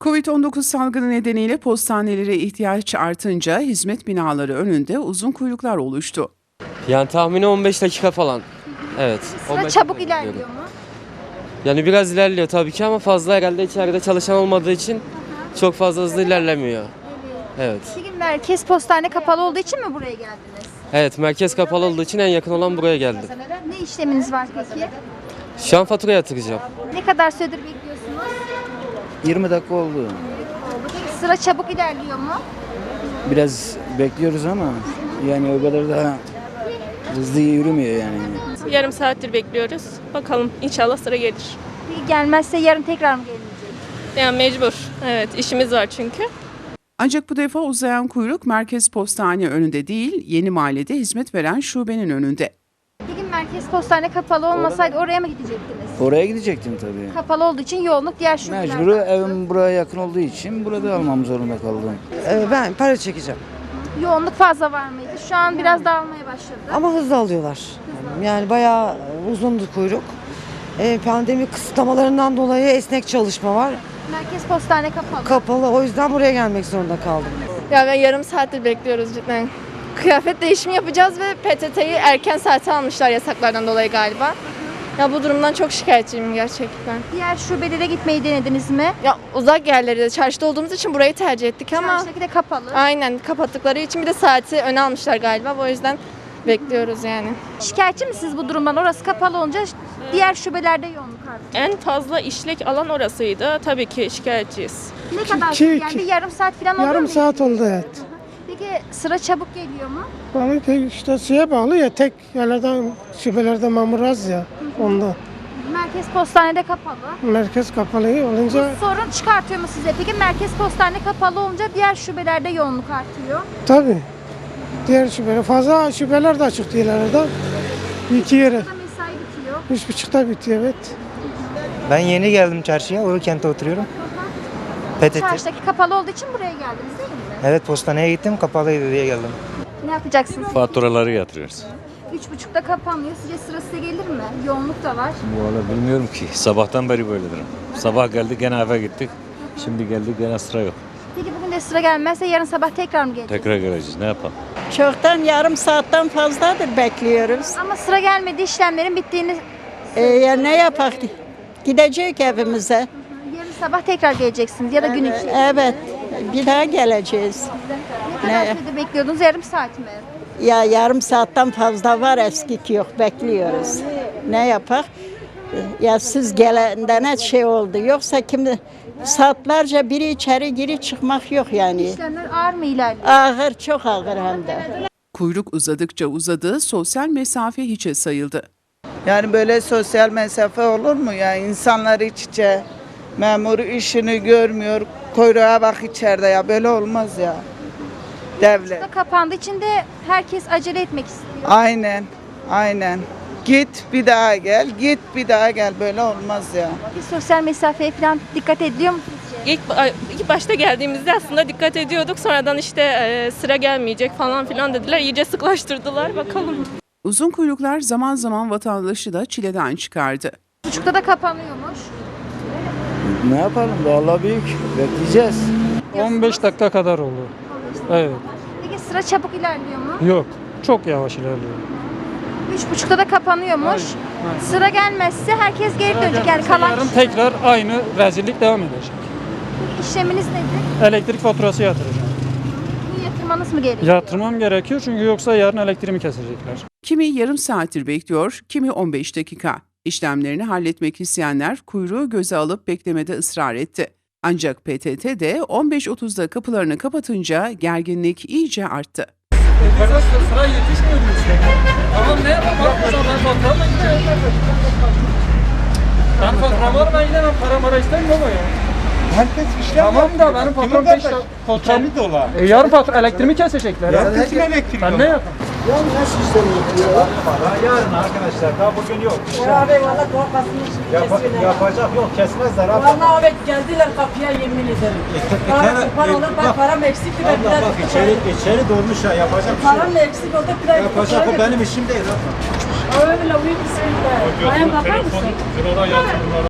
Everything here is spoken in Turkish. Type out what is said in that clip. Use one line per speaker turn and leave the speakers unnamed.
Covid-19 salgını nedeniyle postanelere ihtiyaç artınca hizmet binaları önünde uzun kuyruklar oluştu.
Yani tahmini 15 dakika falan. Evet.
Sıra
15
çabuk
dakika
ilerliyor
bekliyorum.
mu?
Yani biraz ilerliyor tabii ki ama fazla herhalde içeride çalışan olmadığı için çok fazla hızlı ilerlemiyor. Evet.
Peki merkez postane kapalı olduğu için mi buraya geldiniz?
Evet merkez kapalı olduğu için en yakın olan buraya geldim.
Ne işleminiz var peki?
Şu an fatura yatıracağım.
Ne kadar süredir bekliyorsunuz?
20 dakika oldu.
Sıra çabuk ilerliyor mu?
Biraz bekliyoruz ama yani o kadar da hızlı yürümüyor yani.
Yarım saattir bekliyoruz. Bakalım inşallah sıra gelir.
Peki gelmezse yarın tekrar mı gelecek?
Yani mecbur. Evet işimiz var çünkü.
Ancak bu defa uzayan kuyruk merkez postane önünde değil, yeni mahallede hizmet veren şubenin önünde.
Peki merkez postane kapalı olmasaydı oraya mı gidecektiniz?
Oraya gidecektim tabii.
Kapalı olduğu için yoğunluk diğer şubelerde.
Mecburu evim buraya yakın olduğu için burada almam zorunda kaldım.
Ee, Ben para çekeceğim.
Yoğunluk fazla var mıydı? Şu an biraz dağılmaya başladı.
Ama hızlı alıyorlar. Yani bayağı uzundu kuyruk. Ee, pandemi kısıtlamalarından dolayı esnek çalışma var.
Merkez postane kapalı.
Kapalı. O yüzden buraya gelmek zorunda kaldım.
Ya ben yarım saattir bekliyoruz cidden. Kıyafet değişimi yapacağız ve PTT'yi erken saate almışlar yasaklardan dolayı galiba. Ya bu durumdan çok şikayetçiyim gerçekten.
diğer şubelere gitmeyi denediniz mi?
Ya uzak yerleri de çarşıda olduğumuz için burayı tercih ettik ama
Çarşıdaki de kapalı.
aynen kapattıkları için bir de saati öne almışlar galiba. O yüzden bekliyoruz yani.
Şikayetçi misiniz bu durumdan? Orası kapalı olunca diğer şubelerde yoğunluk artıyor.
En fazla işlek alan orasıydı. Tabii ki şikayetçiyiz.
Ne kadar
iki-
yani bir yarım saat falan olur
Yarım
mu?
saat oldu evet.
Peki sıra çabuk geliyor mu?
Ama pek işte şeye bağlı ya tek yerlerden şubelerde mamur az ya ondan.
Merkez postanede kapalı.
Merkez kapalı olunca
Sorun çıkartıyor mu size? Peki merkez postane kapalı olunca diğer şubelerde yoğunluk artıyor.
tabii diğer şubele fazla şubeler de açık değil arada. Bir iki yere.
Mesai bitiyor.
Üç buçukta bitiyor evet.
Ben yeni geldim çarşıya. Urukent'te oturuyorum. PTT.
Çarşıdaki kapalı olduğu için buraya geldiniz değil mi?
Evet postaneye gittim kapalıydı diye geldim.
Ne yapacaksınız?
Faturaları yatırıyoruz.
Üç buçukta kapanıyor. Sizce sıra size gelir mi? Yoğunluk da var.
Valla bilmiyorum ki. Sabahtan beri böyledir. Sabah geldik gene eve gittik. Şimdi geldik gene sıra yok.
Peki bugün de sıra gelmezse yarın sabah tekrar mı gelecek?
Tekrar geleceğiz. Ne yapalım?
Çoktan yarım saatten fazladır bekliyoruz.
Ama sıra gelmedi işlemlerin bittiğini
Ee, ya ne yapak? Gidecek evimize.
yarın sabah tekrar geleceksiniz ya da gün içi.
Evet. Bir daha geleceğiz.
Ne kadar
ne?
sürede bekliyordunuz? Yarım saat mi?
Ya yarım saatten fazla var eskik yok bekliyoruz. Ne yapak? Ya siz gelende ne şey oldu yoksa kim saatlerce biri içeri giri çıkmak yok yani.
İşlemler ağır mı ilerliyor?
Ağır çok ağır hem de.
Kuyruk uzadıkça uzadı, sosyal mesafe hiçe sayıldı.
Yani böyle sosyal mesafe olur mu ya? İnsanlar iç içe, memur işini görmüyor, kuyruğa bak içeride ya. Böyle olmaz ya. Devlet.
Da kapandığı için de herkes acele etmek istiyor.
Aynen, aynen. Git bir daha gel, git bir daha gel. Böyle olmaz ya.
Bir sosyal mesafeye falan dikkat ediyor musunuz?
İlk, ilk başta geldiğimizde aslında dikkat ediyorduk. Sonradan işte e, sıra gelmeyecek falan filan dediler. İyice sıklaştırdılar. Bakalım.
Uzun kuyruklar zaman zaman vatandaşı da çileden çıkardı.
Buçukta da kapanıyormuş.
Ne yapalım? Vallahi büyük. Bekleyeceğiz.
15 dakika kadar oldu. Evet.
Peki sıra çabuk ilerliyor mu?
Yok. Çok yavaş ilerliyor.
Üç buçukta da kapanıyormuş. Sıra gelmezse herkes geri dönecek. Yani kalan kişi-
tekrar aynı rezillik devam edecek.
işleminiz nedir?
Elektrik faturası yatıracağım.
Bunu yatırmanız mı gerekiyor?
Yatırmam gerekiyor çünkü yoksa yarın elektriğimi kesecekler.
Kimi yarım saattir bekliyor, kimi 15 dakika. İşlemlerini halletmek isteyenler kuyruğu göze alıp beklemede ısrar etti. Ancak PTT de 15.30'da kapılarını kapatınca gerginlik iyice arttı.
Sıra yetişmiyor Tamam ne yapalım? Ben faturamla gidelim. Ben faturamı var ben gidemem. Para mara istemiyorum ama ya.
Herkes işlem
Tamam da benim faturam 5 faturam.
dolar.
E, yarın fatura elektriğimi kesecekler. ha.
Herkesin elektriği
Ben ne yapayım?
Yarın arkadaşlar daha bugün yok. Yap, yapacak yok kesmezler abi.
Vallahi evet geldiler kapıya yemin ederim.
bak,
param eksikti
Abla bak içeri, içeri dolmuş ya yapacak bir şey yok.
eksik oldu bir
Yapacak o benim işim değil abla.
Öyle uyum bismillah. Bayan bakar mısın?